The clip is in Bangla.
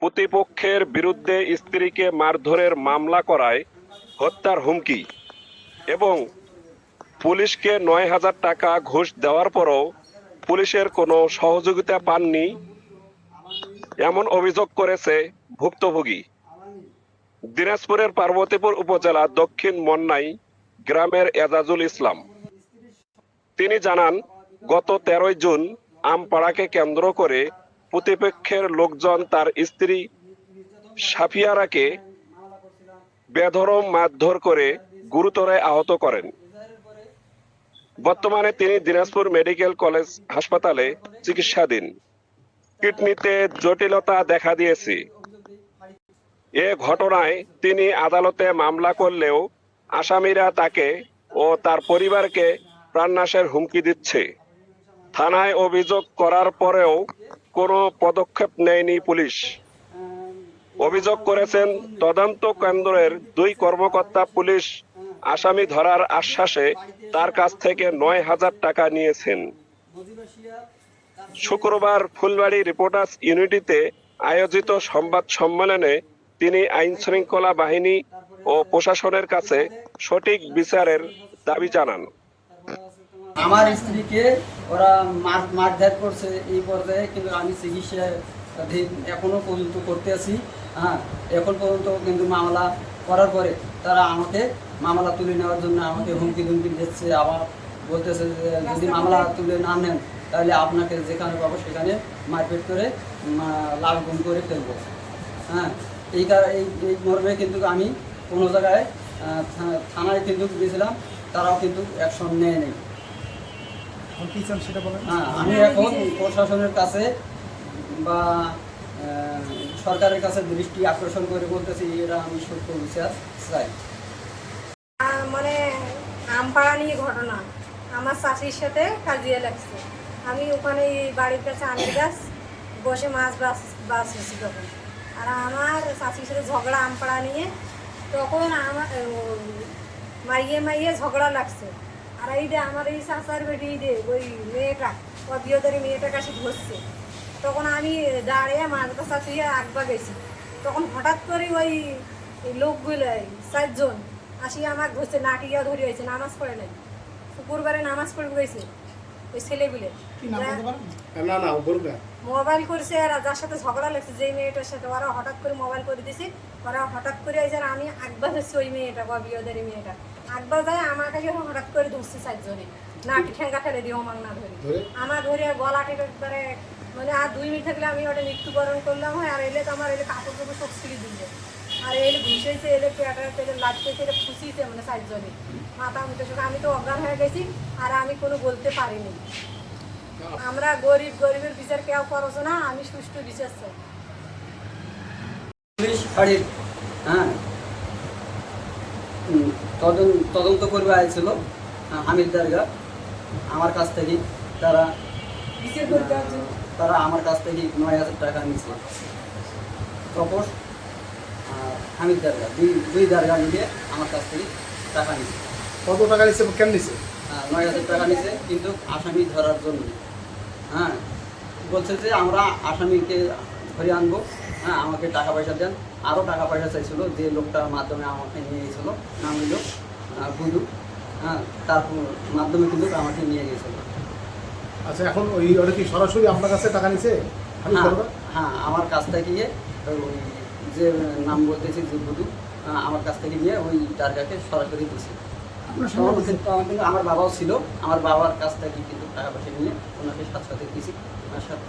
প্রতিপক্ষের বিরুদ্ধে স্ত্রীকে মারধরের মামলা করায় হত্যার হুমকি এবং পুলিশকে নয় হাজার টাকা ঘুষ দেওয়ার পরও পুলিশের কোনো সহযোগিতা পাননি এমন অভিযোগ করেছে ভুক্তভোগী। দিনাজপুরের পার্বতীপুর উপজেলা দক্ষিণ মন্নাই গ্রামের এজাজুল ইসলাম। তিনি জানান, গত তেরোই জুন আমপাড়াকে কেন্দ্র করে প্রতিপক্ষের লোকজন তার স্ত্রী সাফিয়ারাকে বেধরম মারধর করে গুরুতর আহত করেন। বর্তমানে তিনি দিনাজপুর মেডিকেল কলেজ হাসপাতালে চিকিৎসাধীন। কিডনিতে জটিলতা দেখা দিয়েছে। এ ঘটনায় তিনি আদালতে মামলা করলেও আসামিরা তাকে ও তার পরিবারকে প্রাণনাশের হুমকি দিচ্ছে। থানায় অভিযোগ করার পরেও কোনো পদক্ষেপ নেয়নি পুলিশ। অভিযোগ করেছেন তদন্ত কেন্দ্রের দুই কর্মকর্তা পুলিশ আসামি ধরার আশ্বাসে তার কাছ থেকে নয় হাজার টাকা নিয়েছেন। শুক্রবার ফুলবাড়ি রিপোর্টার্স ইউনিটিতে আয়োজিত সংবাদ সম্মেলনে তিনি আইন শৃঙ্খলা বাহিনী ও প্রশাসনের কাছে সঠিক বিচারের দাবি জানান। আমার স্ত্রীকে ওরা মার, মারধর করছে এই পর্যায়ে, কিন্তু আমি চিকিৎসাধীন এখনও পর্যন্ত করতে আছি। হ্যাঁ এখন পর্যন্ত কিন্তু মামলা করার পরে তারা আমাকে মামলা তুলে নেওয়ার জন্য আমাকে হুমকি ধুমকি দিচ্ছে, আবার বলতেছে যে যদি মামলা তুলে না নেন, তাহলে আপনাকে যেখানে পাবো সেখানে মারপিট করে লাভ গুম করে ফেলব। হ্যাঁ এই এই মর্মে কিন্তু আমি কোনো জায়গায় থানায় কিন্তু গিয়েছিলাম, তারাও কিন্তু অ্যাকশন নেয় নেই এখন কি চান সেটা বলেন। হ্যাঁ আমি এখন প্রশাসনের কাছে বা সরকারের কাছে দৃষ্টি আকর্ষণ করে বলতেছি এরা আমি সত্য বিচার চাই। মানে আমপাড়া নিয়ে ঘটনা। আমার চাষির সাথে কাজিয়ে লাগছে। আমি ওখানে এই বাড়ির কাছে আমের গাছ বসে মাছ বাস বাস হয়েছি তখন। আর আমার চাষির সাথে ঝগড়া আমপাড়া নিয়ে তখন আমার মাইয়ে মাইয়ে ঝগড়া লাগছে। আর এই যে আমার এই চাষার বেটি যে ওই মেয়েটা ও বিয়েদারি মেয়েটা কাছে ধরছে তখন আমি দাঁড়িয়ে মাছ বাসা তুই আগবা গেছি। তখন হঠাৎ করে ওই লোকগুলো চারজন আসি আমার ধরছে নাটিয়া ধরে হয়েছে নামাজ পড়ে নাই। শুক্রবারে নামাজ পড়ে গেছে। ওই ছেলেগুলো না না বলুন না মোবাইল করছে আর যার সাথে ঝগড়া লাগছে যেই মেয়েটার সাথে ওরা হঠাৎ করে মোবাইল করে দিছে ওরা হঠাৎ করে এই যে আমি আকবা ধরছি ওই মেয়েটা বা বিয়েদের মেয়েটা। আকবা যায় আমার কাছে হঠাৎ করে ধরছে চারজনে। নাটি ঠেঙ্গা ফেলে দিও আমাকে না ধরে? আমার ধরে গলা টেপে একবারে মানে আর দুই মিনিট থাকলে আমি ওটা মৃত্যুবরণ করলাম হয় আর এলে তো আমার এলে কাপড় কাপড় সব ছিঁড়ে আর এলে ঘুষেছে এলে পেটার লাগতেছে এলে খুশিতে মানে চারজনে। মাথা মুখে আমি তো অজ্ঞান হয়ে গেছি আর আমি কোনো বলতে পারিনি। আমরা গরিব গরিবের বিচার কেউ করছ না আমি সুষ্ঠু বিচার চাই। পুলিশ ফাঁড়ির হ্যাঁ। তদন্ত করবে আইছিল হামিদ দারগা আমার কাছ থেকে তারা তারা আমার কাছ থেকে নয় হাজার টাকা নিয়েছিল। তপস আর হামিদ দারগা দুই দুই দারগা মিলিয়ে আমার কাছ থেকে টাকা নিয়েছে কত টাকা নিচ্ছে কেন হ্যাঁ, নয় হাজার টাকা নিয়েছে কিন্তু আসামি ধরার জন্য। হ্যাঁ বলছে যে আমরা আসামিকে ধরে আনব। হ্যাঁ আমাকে টাকা পয়সা দেন। আরও টাকা পয়সা চাইছিল যে লোকটার মাধ্যমে আমাকে নিয়ে গেছিল নাম হইল বুধু। হ্যাঁ তার মাধ্যমে কিন্তু আমাকে নিয়ে গেছিল। আচ্ছা এখন ওই ওটা কি সরাসরি আপনার কাছে টাকা নিছে? হ্যাঁ হ্যাঁ আমার কাছ থেকে গিয়ে ওই যে নাম বলতেছি যে বুধু আমার কাছ থেকে নিয়ে ওই টার্গাকে সরাসরি দিয়েছে কিন্তু আমার বাবাও ছিল আমার বাবার কাছ থেকে কিন্তু টাকা পয়সা নিয়ে ওনাকে সাথে সাথে দিয়েছি